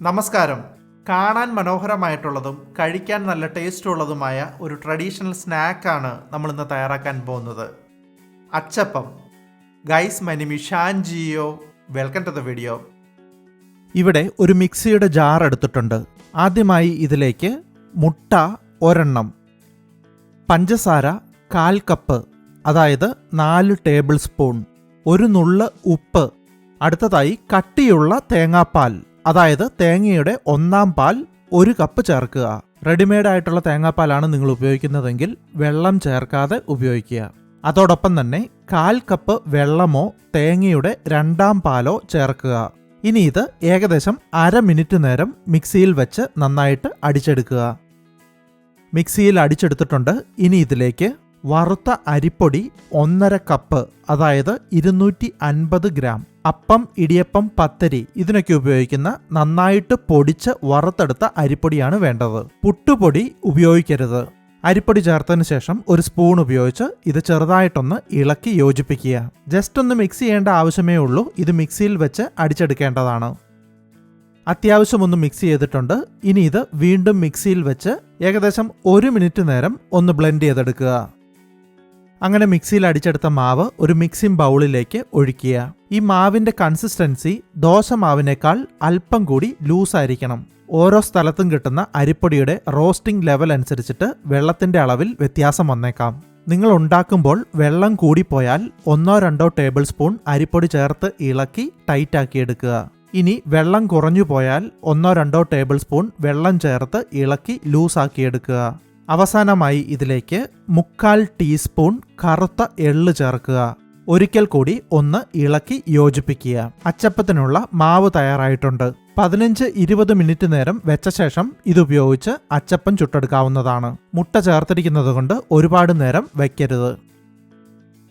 നമസ്കാരം. കാണാൻ മനോഹരമായിട്ടുള്ളതും കഴിക്കാൻ നല്ല ടേസ്റ്റ് ഉള്ളതുമായ ഒരു ട്രഡീഷണൽ സ്നാക്കാണ് നമ്മൾ ഇന്ന് തയ്യാറാക്കാൻ പോകുന്നത്. അച്ചപ്പം. Guys മനിമി Shaan Geo welcome to the video. ഇവിടെ ഒരു മിക്സിയുടെ ജാർ എടുത്തിട്ടുണ്ട്. ആദ്യമായി ഇതിലേക്ക് മുട്ട ഒരെണ്ണം പഞ്ചസാര കാൽ കപ്പ് അതായത് നാല് ടേബിൾ സ്പൂൺ ഒരു നുള്ള് ഉപ്പ് അടുത്തതായി കട്ടിയുള്ള തേങ്ങാപ്പാൽ. അതായത് തേങ്ങയുടെ ഒന്നാം പാൽ ഒരു കപ്പ് ചേർക്കുക. റെഡിമെയ്ഡ് ആയിട്ടുള്ള തേങ്ങാപ്പാലാണ് നിങ്ങൾ ഉപയോഗിക്കുന്നതെങ്കിൽ വെള്ളം ചേർക്കാതെ ഉപയോഗിക്കുക. അതോടൊപ്പം തന്നെ കാൽ കപ്പ് വെള്ളമോ തേങ്ങയുടെ രണ്ടാം പാലോ ചേർക്കുക. ഇനി ഇത് ഏകദേശം അര മിനിറ്റ് നേരം മിക്സിയിൽ വെച്ച് നന്നായിട്ട് അടിച്ചെടുക്കുക. മിക്സിയിൽ അടിച്ചെടുത്തിട്ടുണ്ട്. ഇനി ഇതിലേക്ക് വറുത്ത അരിപ്പൊടി ഒന്നര കപ്പ് അതായത് ഇരുന്നൂറ്റി അൻപത് ഗ്രാം. അപ്പം ഇടിയപ്പം പത്തരി ഇതിനൊക്കെ ഉപയോഗിക്കുന്ന നന്നായിട്ട് പൊടിച്ച് വറുത്തെടുത്ത അരിപ്പൊടിയാണ് വേണ്ടത്. പുട്ടുപൊടി ഉപയോഗിക്കരുത്. അരിപ്പൊടി ചേർത്തതിന് ശേഷം ഒരു സ്പൂൺ ഉപയോഗിച്ച് ഇത് ചെറുതായിട്ടൊന്ന് ഇളക്കി യോജിപ്പിക്കുക. ജസ്റ്റ് ഒന്ന് മിക്സ് ചെയ്യേണ്ട ആവശ്യമേ ഉള്ളൂ. ഇത് മിക്സിയിൽ വെച്ച് അടിച്ചെടുക്കേണ്ടതാണ്. അത്യാവശ്യം ഒന്ന് മിക്സ് ചെയ്തിട്ടുണ്ട്. ഇനി ഇത് വീണ്ടും മിക്സിയിൽ വെച്ച് ഏകദേശം ഒരു മിനിറ്റ് നേരം ഒന്ന് ബ്ലെൻഡ് ചെയ്തെടുക്കുക. അങ്ങനെ മിക്സിയിൽ അടിച്ചെടുത്ത മാവ് ഒരു മിക്സിംഗ് ബൗളിലേക്ക് ഒഴിക്കുക. ഈ മാവിന്റെ കൺസിസ്റ്റൻസി ദോശ മാവിനേക്കാൾ അല്പം കൂടി ലൂസായിരിക്കണം ഓരോ സ്ഥലത്തും കിട്ടുന്ന അരിപ്പൊടിയുടെ റോസ്റ്റിംഗ് ലെവൽ അനുസരിച്ചിട്ട് വെള്ളത്തിന്റെ അളവിൽ വ്യത്യാസം വന്നേക്കാം. നിങ്ങൾ ഉണ്ടാക്കുമ്പോൾ വെള്ളം കൂടിപ്പോയാൽ ഒന്നോ രണ്ടോ ടേബിൾ സ്പൂൺ അരിപ്പൊടി ചേർത്ത് ഇളക്കി ടൈറ്റാക്കി എടുക്കുക. ഇനി വെള്ളം കുറഞ്ഞു പോയാൽ ഒന്നോ രണ്ടോ ടേബിൾ സ്പൂൺ വെള്ളം ചേർത്ത് ഇളക്കി ലൂസാക്കി എടുക്കുക. അവസാനമായി ഇതിലേക്ക് മുക്കാൽ ടീസ്പൂൺ കറുത്ത എള്ള് ചേർക്കുക. ഒരിക്കൽ കൂടി ഒന്ന് ഇളക്കി യോജിപ്പിക്കുക. അച്ചപ്പത്തിനുള്ള മാവ് തയ്യാറായിട്ടുണ്ട്. പതിനഞ്ച് ഇരുപത് മിനിറ്റ് നേരം വെച്ച ശേഷം ഇതുപയോഗിച്ച് അച്ചപ്പം ചുട്ടെടുക്കാവുന്നതാണ്. മുട്ട ചേർത്തിരിക്കുന്നത് കൊണ്ട് ഒരുപാട് നേരം വയ്ക്കരുത്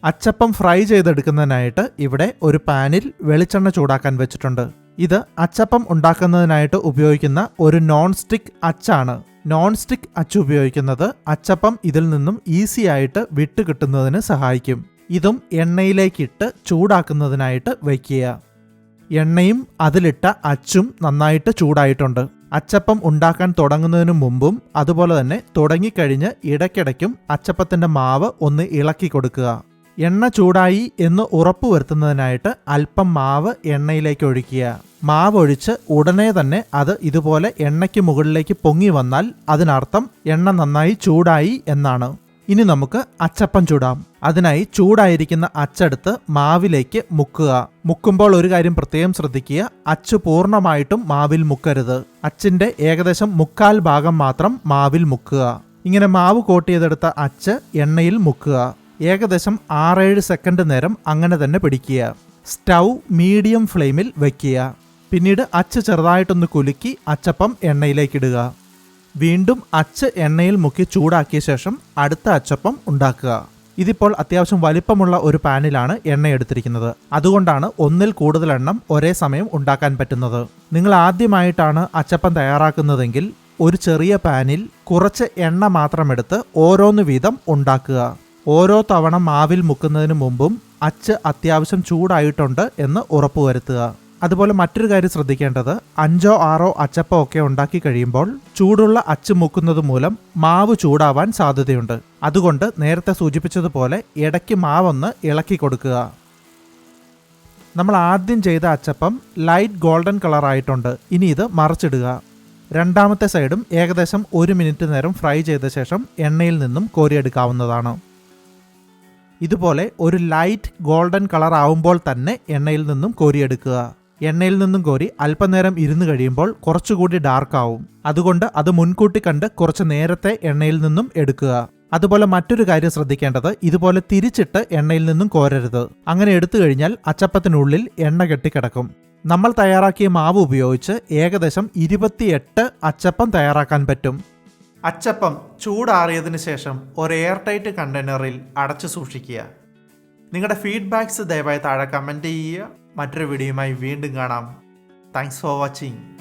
അച്ചപ്പം ഫ്രൈ ചെയ്തെടുക്കുന്നതിനായിട്ട് ഇവിടെ ഒരു പാനിൽ വെളിച്ചെണ്ണ ചൂടാക്കാൻ വെച്ചിട്ടുണ്ട്. ഇത് അച്ചപ്പം ഉണ്ടാക്കുന്നതിനായിട്ട് ഉപയോഗിക്കുന്ന ഒരു നോൺ സ്റ്റിക്ക് അച്ചാണ്. നോൺ സ്റ്റിക്ക് അച്ച് ഉപയോഗിക്കുന്നത് അച്ചപ്പം ഇതിൽ നിന്നും ഈസി ആയിട്ട് വിട്ട് കിട്ടുന്നതിന് സഹായിക്കും. ഇതും എണ്ണയിലേക്കിട്ട് ചൂടാക്കുന്നതിനായിട്ട് വയ്ക്കുക. എണ്ണയും അതിലിട്ട അച്ചും നന്നായിട്ട് ചൂടായിട്ടുണ്ട്. അച്ചപ്പം ഉണ്ടാക്കാൻ തുടങ്ങുന്നതിനു മുമ്പും അതുപോലെ തന്നെ തുടങ്ങിക്കഴിഞ്ഞ് ഇടയ്ക്കിടയ്ക്കും അച്ചപ്പത്തിന്റെ മാവ് ഒന്ന് ഇളക്കി കൊടുക്കുക. എണ്ണ ചൂടായി എന്ന് ഉറപ്പുവരുത്തുന്നതിനായിട്ട് അല്പം മാവ് എണ്ണയിലേക്ക് ഒഴിക്കുക. മാവ് ഒഴിച്ച് ഉടനെ തന്നെ അത് ഇതുപോലെ എണ്ണയ്ക്ക് മുകളിലേക്ക് പൊങ്ങി വന്നാൽ അതിനർത്ഥം എണ്ണ നന്നായി ചൂടായി എന്നാണ്. ഇനി നമുക്ക് അച്ചപ്പം ചൂടാം. അതിനായി ചൂടായിരിക്കുന്ന അച്ചെടുത്ത് മാവിലേക്ക് മുക്കുക. മുക്കുമ്പോൾ ഒരു കാര്യം പ്രത്യേകം ശ്രദ്ധിക്കുക. അച്ച് പൂർണമായിട്ടും മാവിൽ മുക്കരുത്. അച്ചിന്റെ ഏകദേശം മുക്കാൽ ഭാഗം മാത്രം മാവിൽ മുക്കുക. ഇങ്ങനെ മാവ് കോട്ട് അച്ച് എണ്ണയിൽ മുക്കുക. ഏകദേശം ആറേഴ് സെക്കൻഡ് നേരം അങ്ങനെ തന്നെ പിടിക്കുക. സ്റ്റൗ മീഡിയം ഫ്ലെയിമിൽ വയ്ക്കുക പിന്നീട് അച്ച് ചെറുതായിട്ടൊന്ന് കുലുക്കി അച്ചപ്പം എണ്ണയിലേക്കിടുക വീണ്ടും അച്ച് എണ്ണയിൽ മുക്കി ചൂടാക്കിയ ശേഷം അടുത്ത അച്ചപ്പം ഉണ്ടാക്കുക. ഇതിപ്പോൾ അത്യാവശ്യം വലിപ്പമുള്ള ഒരു പാനിലാണ് എണ്ണ എടുത്തിരിക്കുന്നത്. അതുകൊണ്ടാണ് ഒന്നിൽ കൂടുതൽ എണ്ണം ഒരേ സമയം ഉണ്ടാക്കാൻ പറ്റുന്നത്. നിങ്ങൾ ആദ്യമായിട്ടാണ് അച്ചപ്പം തയ്യാറാക്കുന്നതെങ്കിൽ ഒരു ചെറിയ പാനിൽ കുറച്ച് എണ്ണ മാത്രമെടുത്ത് ഓരോന്ന് വീതം ഉണ്ടാക്കുക. ഓരോ തവണ മാവിൽ മുക്കുന്നതിന് മുമ്പും അച്ച് അത്യാവശ്യം ചൂടായിട്ടുണ്ട് എന്ന് ഉറപ്പുവരുത്തുക. അതുപോലെ മറ്റൊരു കാര്യം ശ്രദ്ധിക്കേണ്ടത് അഞ്ചോ ആറോ അച്ചപ്പോ ഒക്കെ ഉണ്ടാക്കി കഴിയുമ്പോൾ ചൂടുള്ള അച്ച് മുക്കുന്നത് മൂലം മാവ് ചൂടാവാൻ സാധ്യതയുണ്ട്. അതുകൊണ്ട് നേരത്തെ സൂചിപ്പിച്ചതുപോലെ ഇടയ്ക്ക് മാവൊന്ന് ഇളക്കി കൊടുക്കുക. നമ്മൾ ആദ്യം ചെയ്ത അച്ചപ്പം ലൈറ്റ് ഗോൾഡൻ കളറായിട്ടുണ്ട്. ഇനി ഇത് മറിച്ചിടുക. രണ്ടാമത്തെ സൈഡും ഏകദേശം ഒരു മിനിറ്റ് നേരം ഫ്രൈ ചെയ്ത ശേഷം എണ്ണയിൽ നിന്നും കോരിയെടുക്കാവുന്നതാണ്. ഇതുപോലെ ഒരു ലൈറ്റ് ഗോൾഡൻ കളർ ആവുമ്പോൾ തന്നെ എണ്ണയിൽ നിന്നും കോരിയെടുക്കുക എണ്ണയിൽ നിന്നും കോരി അല്പനേരം ഇരുന്ന് കഴിയുമ്പോൾ കുറച്ചുകൂടി ഡാർക്ക് ആവും. അതുകൊണ്ട് അത് മുൻകൂട്ടി കണ്ട് കുറച്ച് നേരത്തെ എണ്ണയിൽ നിന്നും എടുക്കുക. അതുപോലെ മറ്റൊരു കാര്യം ശ്രദ്ധിക്കേണ്ടത് ഇതുപോലെ തിരിച്ചിട്ട് എണ്ണയിൽ നിന്നും കോരരുത്. അങ്ങനെ എടുത്തു കഴിഞ്ഞാൽ അച്ചപ്പത്തിനുള്ളിൽ എണ്ണ കെട്ടിക്കിടക്കും. നമ്മൾ തയ്യാറാക്കിയ മാവ് ഉപയോഗിച്ച് ഏകദേശം ഇരുപത്തിയെട്ട് അച്ചപ്പം തയ്യാറാക്കാൻ പറ്റും. അച്ചപ്പം ചൂടാറിയതിന് ശേഷം ഒരു എയർ ടൈറ്റ് കണ്ടെയ്നറിൽ അടച്ചു സൂക്ഷിക്കുക. നിങ്ങളുടെ ഫീഡ്ബാക്ക്സ് ദയവായി താഴെ കമന്റ് ചെയ്യുക. മറ്റൊരു വീഡിയോയുമായി വീണ്ടും കാണാം. Thanks for watching